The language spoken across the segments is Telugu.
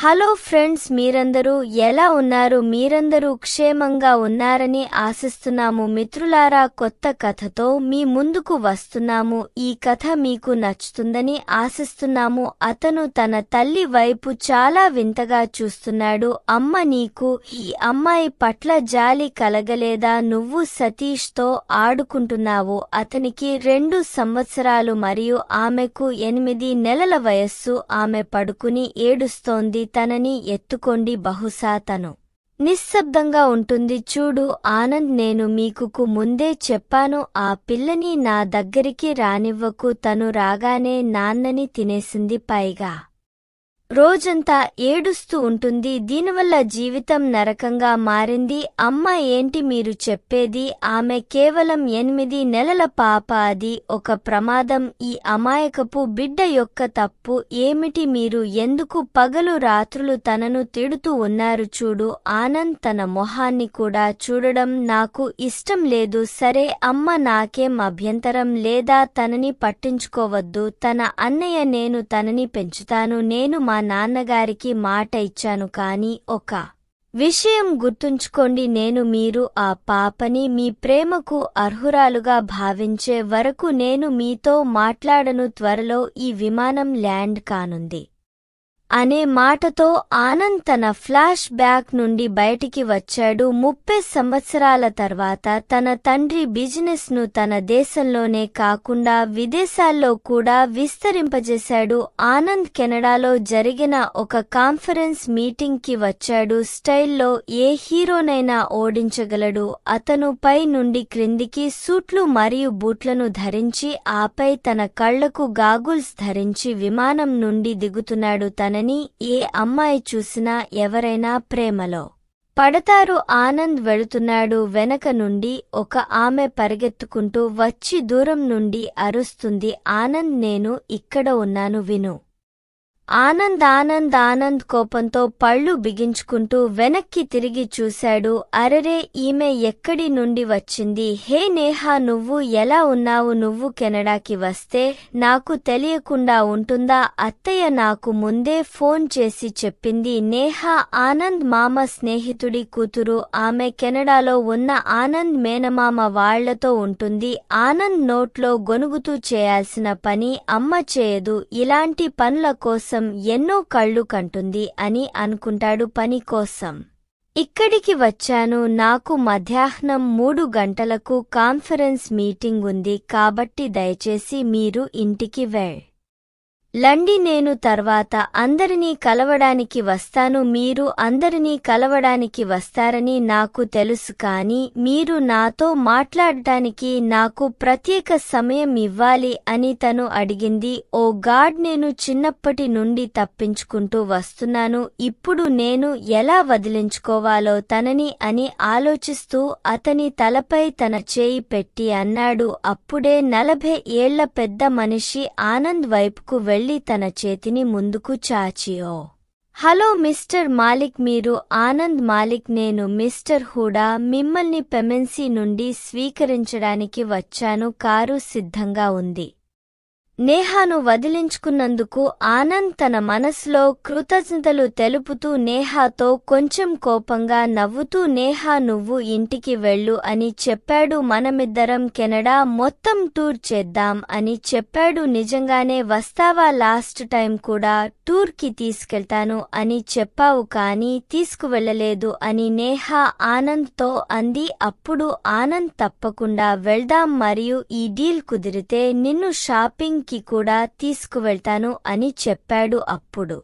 హలో ఫ్రెండ్స్ మీరందరూ ఎలా ఉన్నారు? మీరందరూ క్షేమంగా ఉన్నారని ఆశిస్తున్నాము. మిత్రులారా కొత్త కథతో మీ ముందుకు వస్తున్నాము. ఈ కథ మీకు నచ్చుతుందని ఆశిస్తున్నాము. అతను తన తల్లి వైపు చాలా వింతగా చూస్తున్నాడు. అమ్మ నీకు ఈ అమ్మాయి పట్ల జాలి కలగలేదా? నువ్వు సతీష్తో ఆడుకుంటున్నావు. అతనికి రెండు సంవత్సరాలు మరియు ఆమెకు ఎనిమిది నెలల వయస్సు. ఆమె పడుకుని ఏడుస్తోంది. తనని ఎత్తుకోండి బహుశా తను. నిశ్శబ్దంగా ఉంటుంది చూడు ఆనంద్ నేను మీకుకు ముందే చెప్పాను ఆ పిల్లని నా దగ్గరికి రానివ్వకు తను రాగానే నాన్నని తినేసింది పైగా. రోజంతా ఏడుస్తూ ఉంటుంది. దీనివల్ల జీవితం నరకంగా మారింది. అమ్మ ఏంటి మీరు చెప్పేది? ఆమె కేవలం ఎనిమిది నెలల పాప అది ఒక ప్రమాదం. ఈ అమాయకపు బిడ్డ యొక్క తప్పు ఏమిటి? మీరు ఎందుకు పగలు రాత్రులు తనను తిడుతూ ఉన్నారు చూడు. ఆనంద్ తన మొహాన్ని కూడా చూడడం నాకు ఇష్టం లేదు. సరే అమ్మ నాకేం అభ్యంతరం లేదా? తనని పట్టించుకోవద్దు. తన అన్నయ్య నేను తనని పెంచుతాను. నేను మా నాన్నగారికి మాట ఇచ్చాను కాని ఒక విషయం గుర్తుంచుకోండి. నేను మీరు ఆ పాపని మీ ప్రేమకు అర్హురాలుగా భావించే వరకు నేను మీతో మాట్లాడను. త్వరలో ఈ విమానం ల్యాండ్ కానుంది. అనే మాటతో ఆనంద్ తన ఫ్లాష్ బ్యాక్ నుండి బయటికి వచ్చాడు. ముప్పై సంవత్సరాల తర్వాత తన తండ్రి బిజినెస్ను తన దేశంలోనే కాకుండా విదేశాల్లో కూడా విస్తరింపజేశాడు. ఆనంద్ కెనడాలో జరిగిన ఒక కాన్ఫరెన్స్ మీటింగ్కి వచ్చాడు. స్టైల్లో ఏ హీరోనైనా ఓడించగలడు. అతను పై నుండి క్రిందికి సూట్లు మరియు బూట్లను ధరించి ఆపై తన కళ్ళకు గాగుల్స్ ధరించి విమానం నుండి దిగుతున్నాడు. తన తనని ఏ అమ్మాయి చూసినా ఎవరైనా ప్రేమలో పడతారు. ఆనంద్ వెళుతున్నాడు వెనక నుండి ఒక ఆమె పరిగెత్తుకుంటూ వచ్చి దూరం నుండి అరుస్తుంది ఆనంద్ నేను ఇక్కడ ఉన్నాను విను. ఆనంద్ ఆనంద్ ఆనంద్ కోపంతో పళ్ళు బిగించుకుంటూ వెనక్కి తిరిగి చూశాడు. అరరే ఈమె ఎక్కడి నుండి వచ్చింది? హే నేహా నువ్వు ఎలా ఉన్నావు? నువ్వు కెనడాకి వస్తే నాకు తెలియకుండా ఉంటుందా? అత్తయ్య నాకు ముందే ఫోన్ చేసి చెప్పింది. నేహా ఆనంద్ మామ స్నేహితుడి కూతురు. ఆమె కెనడాలో ఉన్న ఆనంద్ మేనమామ వాళ్ళతో ఉంటుంది. ఆనంద్ నోట్లో గొనుగుతూ చేయాల్సిన పని అమ్మ చేయదు. ఇలాంటి పనుల కోసం ఎన్నో కళ్ళు కంటుంది అని అనుకుంటాడు పని కోసం. ఇక్కడికి వచ్చాను నాకు మధ్యాహ్నం మూడు గంటలకు కాన్ఫరెన్స్ మీటింగ్ ఉంది కాబట్టి దయచేసి మీరు ఇంటికి వెళ్. లండి నేను తర్వాత అందరినీ కలవడానికి వస్తాను మీరు అందరినీ కలవడానికి వస్తారని నాకు తెలుసు కాని మీరు నాతో మాట్లాడటానికి నాకు ప్రత్యేక సమయం ఇవ్వాలి అని తను అడిగింది. ఓ గాడ్ నేను చిన్నప్పటి నుండి తప్పించుకుంటూ వస్తున్నాను. ఇప్పుడు నేను ఎలా వదిలించుకోవాలో తనని అని ఆలోచిస్తూ అతని తలపై తన చేయి పెట్టి అన్నాడు. అప్పుడే నలభై ఏళ్ళ పెద్ద మనిషి ఆనంద్ వైపుకు వెళ్ళి తన చేతిని ముందుకు చాచియో. హలో మిస్టర్ మాలిక్ మీరు ఆనంద్ మాలిక్ నేను మిస్టర్ హూడా మిమ్మల్ని పెమెన్సీ నుండి స్వీకరించడానికి వచ్చాను కారు సిద్ధంగా ఉంది. నేహాను వదిలించుకున్నందుకు ఆనంద్ తన మనసులో కృతజ్ఞతలు తెలుపుతూ నేహాతో కొంచెం కోపంగా నవ్వుతూ నేహా నువ్వు ఇంటికి వెళ్ళు అని చెప్పాడు. మనమిద్దరం కెనడా మొత్తం టూర్ చేద్దాం అని చెప్పాడు. నిజంగానే వస్తావా? లాస్ట్ టైం కూడా టూర్కి తీసుకెళ్తాను అని చెప్పావు కాని తీసుకువెళ్ళలేదు అని నేహా ఆనంద్తో అంది. అప్పుడు ఆనంద్ తప్పకుండా వెళ్దాం మరియు ఈ డీల్ కుదిరితే నిన్ను షాపింగ్ కి కూడా తీసుకువెళ్తాను అని చెప్పాడు అప్పుడు.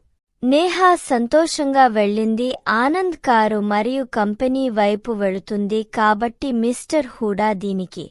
నేహా సంతోషంగా వెళ్ళింది. ఆనంద్ కారు మరియు కంపెనీ వైపు వెళుతుంది కాబట్టి మిస్టర్ హూడా దీనికి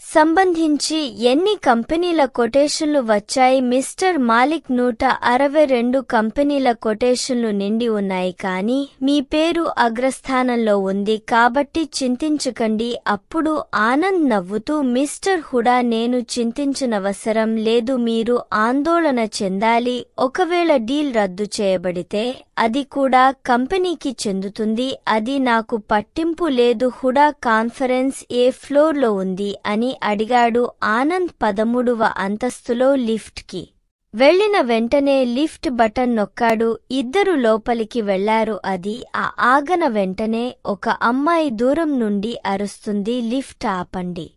సంబంధించి ఎన్ని కంపెనీల కొటేషన్లు వచ్చాయి మిస్టర్ మాలిక్ నూట అరవై రెండు కంపెనీల కొటేషన్లు నిండి ఉన్నాయి కానీ మీ పేరు అగ్రస్థానంలో ఉంది కాబట్టి చింతించకండి. అప్పుడు ఆనంద్ నవ్వుతూ మిస్టర్ హుడా నేను చింతించనవసరం లేదు. మీరు ఆందోళన చెందాలి. ఒకవేళ డీల్ రద్దు చేయబడితే అది కూడా కంపెనీకి చెందుతుంది. అది నాకు పట్టింపు లేదు. హుడా కాన్ఫరెన్స్ ఏ ఫ్లోర్లో ఉంది అని అడిగాడు ఆనంద్ పదమూడవ అంతస్తులో లిఫ్ట్కి. వెళ్ళిన వెంటనే లిఫ్ట్ బటన్ నొక్కాడు. ఇద్దరు లోపలికి వెళ్ళారు. అది ఆ ఆగన వెంటనే ఒక అమ్మాయి దూరం నుండి అరుస్తుంది. లిఫ్ట్ ఆపండి.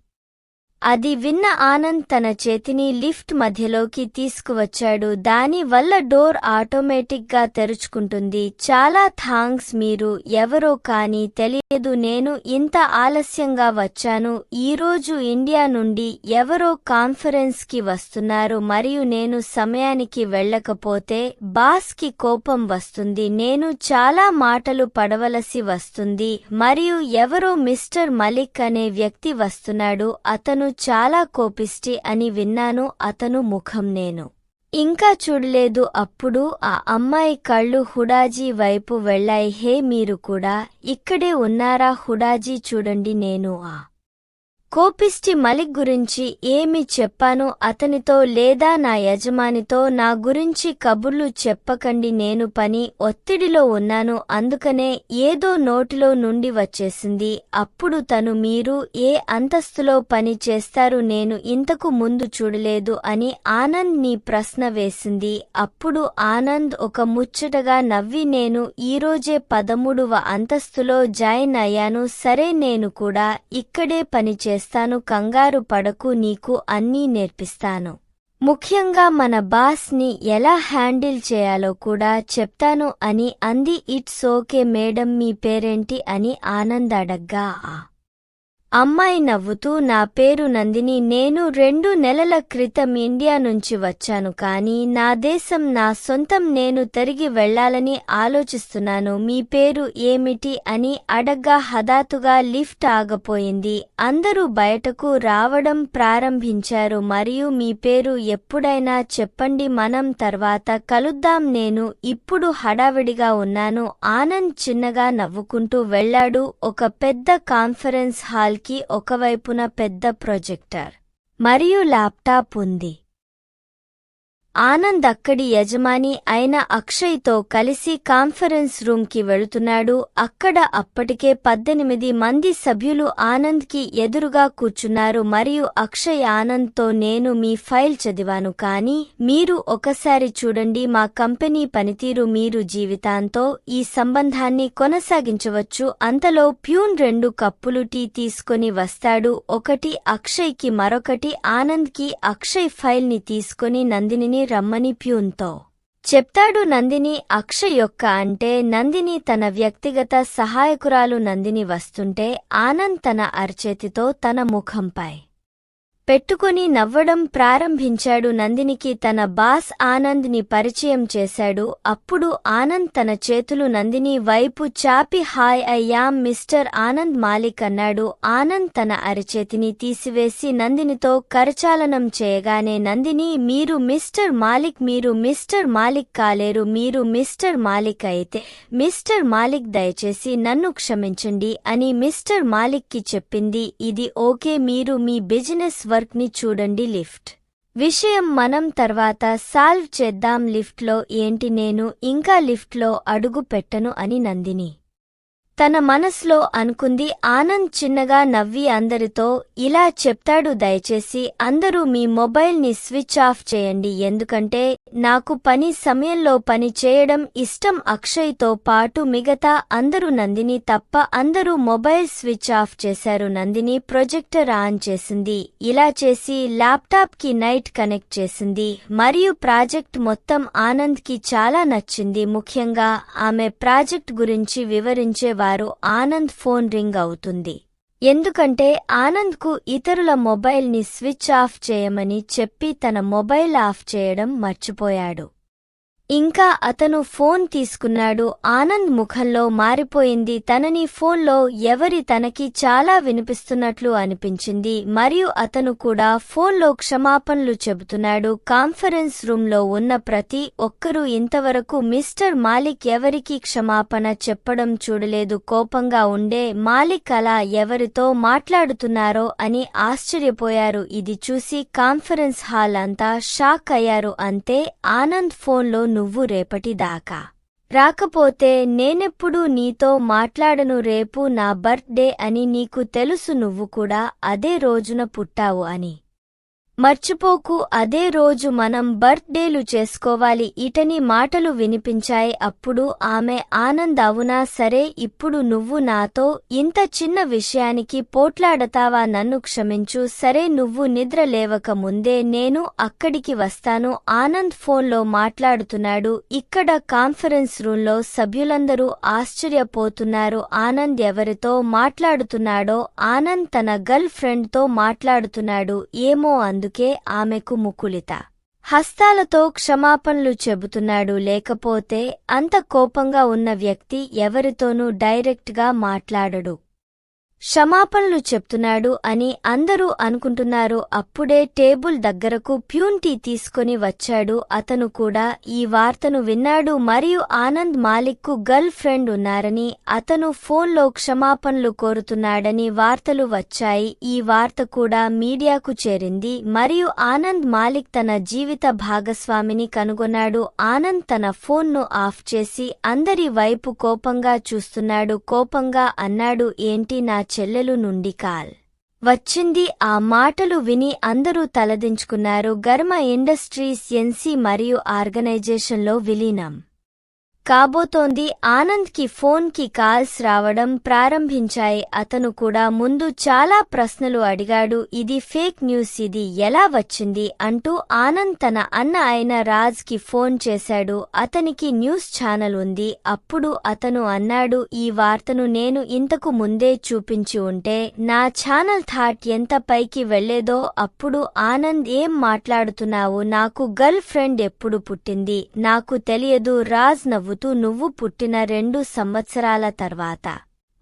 అది విన్న ఆనంద్ తన చేతిని లిఫ్ట్ మధ్యలోకి తీసుకువచ్చాడు. దాని వల్ల డోర్ ఆటోమేటిక్గా తెరుచుకుంటుంది. చాలా థాంక్స్ మీరు. ఎవరో కానీ తెలియదు. నేను ఇంత ఆలస్యంగా వచ్చాను. ఈరోజు ఇండియా నుండి ఎవరో కాన్ఫరెన్స్కి వస్తున్నారు. మరియు నేను సమయానికి వెళ్ళకపోతే బాస్కి కోపం వస్తుంది. నేను చాలా మాటలు పడవలసి వస్తుంది. మరియు ఎవరో మిస్టర్ మలిక్ అనే వ్యక్తి వస్తున్నాడు. అతను చాలా కోపిష్టి అని విన్నాను అతను ముఖం నేను. ఇంకా చూడలేదు అప్పుడు ఆ అమ్మాయి కళ్ళు హుడాజీ వైపు వెళ్ళాయి. హే మీరు కూడా ఇక్కడే ఉన్నారా హుడాజీ చూడండి నేను ఆ కోపిష్టి మలిక్ గురించి ఏమి చెప్పాను అతనితో లేదా నా యజమానితో నా గురించి కబుర్లు చెప్పకండి నేను పని ఒత్తిడిలో ఉన్నాను అందుకనే ఏదో నోటిలో నుండి వచ్చేసింది. అప్పుడు తను మీరు ఏ అంతస్తులో పని చేస్తారు నేను ఇంతకు ముందు చూడలేదు అని ఆనంద్ నీ ప్రశ్న వేసింది. అప్పుడు ఆనంద్ ఒక ముచ్చటగా నవ్వి నేను ఈరోజే పదమూడవ అంతస్తులో జాయిన్ అయ్యాను సరే నేను కూడా ఇక్కడే పని చేస్తాను కంగారు పడకు నీకు అన్నీ నేర్పిస్తాను. ముఖ్యంగా మన బాస్ని ఎలా హ్యాండిల్ చేయాలో కూడా చెప్తాను అని అంది. ఇట్స్ ఓకే మేడం మీ పేరేంటి అని ఆనంద్ అడగ్గా ఆ అమ్మాయి నవ్వుతూ నా పేరు నందిని. నేను రెండు నెలల క్రితం ఇండియా నుంచి వచ్చాను. కానీ నా దేశం నా సొంతం నేను తిరిగి వెళ్ళాలని ఆలోచిస్తున్నాను. మీ పేరు ఏమిటి? అని అడగ్గా హఠాత్తుగా లిఫ్ట్ ఆగపోయింది. అందరూ బయటకు రావడం ప్రారంభించారు. మరియు మీ పేరు ఎప్పుడైనా చెప్పండి. మనం తర్వాత కలుద్దాం. నేను ఇప్పుడు హడావిడిగా ఉన్నాను. ఆనంద్ చిన్నగా నవ్వుకుంటూ వెళ్ళాడు. ఒక పెద్ద కాన్ఫరెన్స్ హాల్ ఒకవైపున పెద్ద ప్రొజెక్టర్. మరియు ల్యాప్టాప్ ఉంది. ఆనంద్ అక్కడి యజమాని అయిన అక్షయ్తో కలిసి కాన్ఫరెన్స్ రూమ్కి వెళుతున్నాడు. అక్కడ అప్పటికే పద్దెనిమిది మంది సభ్యులు ఆనంద్కి ఎదురుగా కూర్చున్నారు. మరియు అక్షయ్ ఆనంద్తో నేను మీ ఫైల్ చదివాను. కానీ మీరు ఒకసారి చూడండి మా కంపెనీ పనితీరు మీరు జీవితాంతో ఈ సంబంధాన్ని కొనసాగించవచ్చు. అంతలో ప్యూన్ రెండు కప్పులు టీ తీసుకొని వస్తాడు. ఒకటి అక్షయ్కి మరొకటి ఆనంద్కి. అక్షయ్ ఫైల్ని తీసుకొని నందినిని రమ్మని ప్యూన్తో. చెప్తాడు నందిని అక్ష యొక్క అంటే నందిని తన వ్యక్తిగత సహాయకురాలు నందిని వస్తుంటే ఆనంద్ తన అరచేతితో తన ముఖంపై పెట్టుకొని నవ్వడం ప్రారంభించాడు నందినికి తన బాస్ ఆనంద్ని పరిచయం చేశాడు. అప్పుడు ఆనంద్ తన చేతులు నందిని వైపు చాపి హాయ్ అయ్యాం మిస్టర్ ఆనంద్ మాలిక్ అన్నాడు. ఆనంద్ తన అరచేతిని తీసివేసి నందినితో కరచాలనం చేయగానే నందిని మీరు మిస్టర్ మాలిక్ మీరు మిస్టర్ మాలిక్ కాలేరు మీరు మిస్టర్ మాలిక్ అయితే మిస్టర్ మాలిక్ దయచేసి నన్ను క్షమించండి అని మిస్టర్ మాలిక్కి చెప్పింది. ఇది ఓకే మీరు మీ బిజినెస్ వర్క్ని చూడండి లిఫ్ట్. విషయం మనం తర్వాత సాల్వ్ చేద్దాం లిఫ్ట్లో ఏంటి నేను ఇంకా లిఫ్ట్లో అడుగు పెట్టను అని నందిని. తన మనసులో అనుకుంది ఆనంద్ చిన్నగా నవ్వి అందరితో ఇలా చెప్తాడు దయచేసి అందరూ మీ మొబైల్ని స్విచ్ ఆఫ్ చేయండి. ఎందుకంటే నాకు పని సమయంలో పని చేయడం ఇష్టం. అక్షయ్తో పాటు మిగతా అందరూ నందిని తప్ప అందరూ మొబైల్ స్విచ్ ఆఫ్ చేశారు. నందిని ప్రొజెక్టర్ ఆన్ చేసింది. ఇలా చేసి ల్యాప్టాప్కి నైట్ కనెక్ట్ చేసింది. మరియు ప్రాజెక్ట్ మొత్తం ఆనంద్కి చాలా నచ్చింది. ముఖ్యంగా ఆమె ప్రాజెక్ట్ గురించి వారు ఆనంద్ ఫోన్ రింగ్ అవుతుంది. ఎందుకంటే ఆనంద్కు ఇతరుల మొబైల్ని స్విచ్ ఆఫ్ చేయమని చెప్పి తన మొబైల్ ఆఫ్ చేయడం మర్చిపోయాడు. ఇంకా అతను ఫోన్ తీసుకున్నాడు. ఆనంద్ ముఖంలో మారిపోయింది. తనని ఫోన్లో ఎవరి తనకి చాలా వినిపిస్తున్నట్లు అనిపించింది. మరియు అతను కూడా ఫోన్లో క్షమాపణలు చెబుతున్నాడు. కాన్ఫరెన్స్ రూంలో ఉన్న ప్రతి ఒక్కరూ ఇంతవరకు మిస్టర్ మాలిక్ ఎవరికీ క్షమాపణ చెప్పడం చూడలేదు. కోపంగా ఉండే మాలిక్ అలా ఎవరితో మాట్లాడుతున్నారో అని ఆశ్చర్యపోయారు. ఇది చూసి కాన్ఫరెన్స్ హాల్ అంతా షాక్ అయ్యారు. అంతే ఆనంద్ ఫోన్లో నువ్వు రేపటిదాకా. రాకపోతే నేనెప్పుడూ నీతో మాట్లాడను రేపు నా బర్త్డే అని నీకు తెలుసు నువ్వు కూడా అదే రోజున పుట్టావు అని. మర్చిపోకు అదే రోజు మనం బర్త్డేలు చేసుకోవాలి. ఇటని మాటలు వినిపించాయి. అప్పుడు ఆమె ఆనంద్ అవునా? సరే ఇప్పుడు నువ్వు నాతో ఇంత చిన్న విషయానికి పోట్లాడతావా? నన్ను క్షమించు. సరే నువ్వు నిద్ర లేవక ముందే నేను అక్కడికి వస్తాను. ఆనంద్ ఫోన్లో మాట్లాడుతున్నాడు. ఇక్కడ కాన్ఫరెన్స్ రూంలో సభ్యులందరూ ఆశ్చర్యపోతున్నారు. ఆనంద్ ఎవరితో మాట్లాడుతున్నాడో ఆనంద్ తన గర్ల్ ఫ్రెండ్తో మాట్లాడుతున్నాడు. ఏమో అంది. అందుకే ఆమెకు ముకులిత హస్తాలతో క్షమాపణలు చెబుతున్నాడు లేకపోతే అంత కోపంగా ఉన్న వ్యక్తి ఎవరితోనూ డైరెక్ట్గా మాట్లాడడు. క్షమాపణలు చెప్తున్నాడు అని అందరూ అనుకుంటున్నారు. అప్పుడే టేబుల్ దగ్గరకు ప్యూన్ టీ తీసుకొని వచ్చాడు. అతను కూడా ఈ వార్తను విన్నాడు. మరియు ఆనంద్ మాలిక్కు గర్ల్ ఫ్రెండ్ ఉన్నారని అతను ఫోన్లో క్షమాపణలు కోరుతున్నాడని వార్తలు వచ్చాయి. ఈ వార్త కూడా మీడియాకు చేరింది. మరియు ఆనంద్ మాలిక్ తన జీవిత భాగస్వామిని కనుగొన్నాడు. ఆనంద్ తన ఫోన్ను ఆఫ్ చేసి అందరి వైపు కోపంగా చూస్తున్నాడు. కోపంగా అన్నాడు ఏంటి నా చెల్లెలు నుండి కాల్. వచ్చింది ఆ మాటలు విని అందరూ తలదించుకున్నారు. గర్మ ఇండస్ట్రీస్ ఎన్సీ మరియు ఆర్గనైజేషన్లో విలీనం. కాబోతోంది ఆనంద్కి ఫోన్కి కాల్స్ రావడం ప్రారంభించాయి. అతను కూడా ముందు చాలా ప్రశ్నలు అడిగాడు. ఇది ఫేక్ న్యూస్ ఇది ఎలా వచ్చింది అంటూ ఆనంద్ తన అన్న అయిన రాజ్కి ఫోన్ చేశాడు. అతనికి న్యూస్ ఛానల్ ఉంది. అప్పుడు అతను అన్నాడు ఈ వార్తను నేను ఇంతకు ముందే చూపించి ఉంటే నా ఛానల్ థాట్ ఎంత పైకి వెళ్ళేదో అప్పుడు ఆనంద్ ఏం మాట్లాడుతున్నావు? నాకు గర్ల్ ఫ్రెండ్ ఎప్పుడు పుట్టింది? నాకు తెలియదు రాజ్ నవ్వు నవ్వుతూ నువ్వు పుట్టిన రెండు సంవత్సరాల తర్వాత.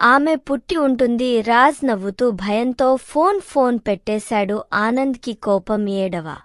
ఆమె పుట్టి ఉంటుంది రాజ్ నవ్వుతూ భయంతో ఫోన్ ఫోన్ పెట్టేశాడు ఆనంద్కి కోపం ఏడవ.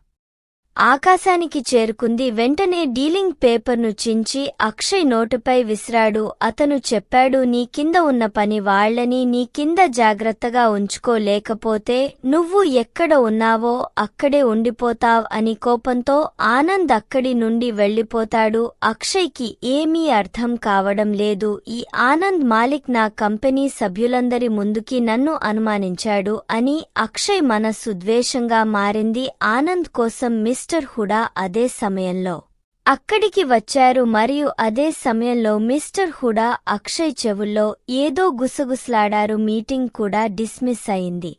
ఆకాశానికి చేరుకుంది. వెంటనే డీలింగ్ పేపర్ను చించి అక్షయ్ నోటుపై విసిరాడు. అతను చెప్పాడు నీ కింద ఉన్న పని వాళ్ళని నీ కింద జాగ్రత్తగా ఉంచుకోలేకపోతే నువ్వు ఎక్కడ ఉన్నావో అక్కడే ఉండిపోతావ్ అని కోపంతో ఆనంద్ అక్కడి నుండి వెళ్ళిపోతాడు అక్షయ్కి ఏమీ అర్థం కావడం లేదు. ఈ ఆనంద్ మాలిక్ నా కంపెనీ సభ్యులందరి ముందుకి నన్ను అనుమానించాడు అని అక్షయ్ మనస్సు ద్వేషంగా మారింది. ఆనంద్ కోసం మిస్ మిస్టర్ హుడా అదే సమయంలో. అక్కడికి వచ్చారు మరియు అదే సమయంలో మిస్టర్ హుడా అక్షయ్ చెవుల్లో ఏదో గుసగుసలాడారు మీటింగ్ కూడా డిస్మిస్ అయింది.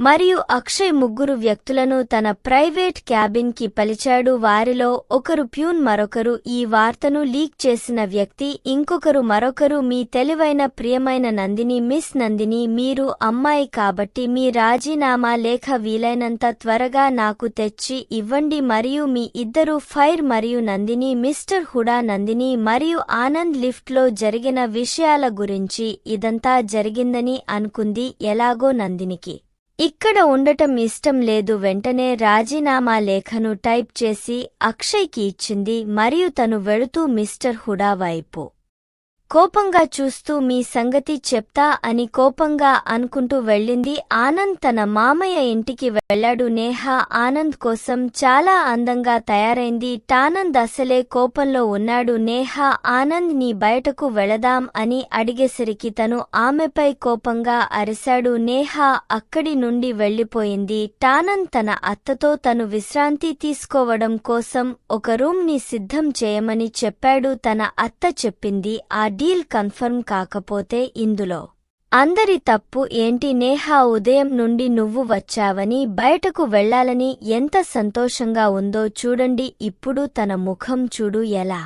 మరియు అక్షయ్ ముగ్గురు వ్యక్తులను తన ప్రైవేట్ క్యాబిన్కి పలిచాడు. వారిలో ఒకరు ప్యూన్ మరొకరు ఈ వార్తను లీక్ చేసిన వ్యక్తి. ఇంకొకరు మరొకరు మీ తెలివైన ప్రియమైన నందిని మిస్ నందిని మీరు అమ్మాయి కాబట్టి మీ రాజీనామా లేఖ వీలైనంత త్వరగా నాకు తెచ్చి ఇవ్వండి. మరియు మీ ఇద్దరు ఫైర్ మరియు నందిని మిస్టర్ హుడా నందిని మరియు ఆనంద్ లిఫ్ట్లో జరిగిన విషయాల గురించి ఇదంతా జరిగిందని అనుకుంది. ఎలాగో నందినికి ఇక్కడ ఉండటం ఇష్టం లేదు. వెంటనే రాజీనామా లేఖను టైప్ చేసి అక్షయ్కి ఇచ్చింది మరియు తను వెళుతూ మిస్టర్ హుడా వైపు. కోపంగా చూస్తూ మీ సంగతి చెప్తా అని కోపంగా అనుకుంటూ వెళ్ళింది ఆనంద్. తన మామయ్య ఇంటికి వెళ్ళాడు నేహ ఆనంద్ కోసం చాలా అందంగా తయారైంది. టానంద్ అసలే కోపంలో ఉన్నాడు. నేహ ఆనంద్ నీ బయటకు వెళదాం అని అడిగేసరికి తను ఆమెపై కోపంగా అరిశాడు. నేహ అక్కడి నుండి వెళ్ళిపోయింది టానంద్ తన అత్తతో తను విశ్రాంతి తీసుకోవడం కోసం ఒక రూమ్ని సిద్ధం చేయమని చెప్పాడు. తన అత్త చెప్పింది. ఆ డీల్ కన్ఫర్మ్ కాకపోతే ఇందులో అందరి తప్పు ఏంటి? నేహా ఉదయం నుండి నువ్వు వచ్చావని బయటకు వెళ్ళాలని ఎంత సంతోషంగా ఉందో చూడండి. ఇప్పుడు తన ముఖం చూడు ఎలా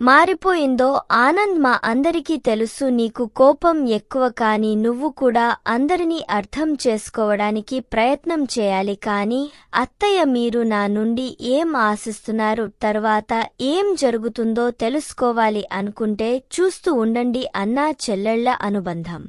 మారిపోయిందో ఆనంద్ మా అందరికీ తెలుసు నీకు కోపం ఎక్కువ కాని నువ్వు కూడా అందరినీ అర్థం చేసుకోవడానికి ప్రయత్నం చేయాలి కాని అత్తయ్య మీరు నా నుండి ఏం ఆశిస్తున్నారు తర్వాత ఏం జరుగుతుందో తెలుసుకోవాలి అనుకుంటే చూస్తూ ఉండండి అన్నా చెల్లెళ్ళ అనుబంధం.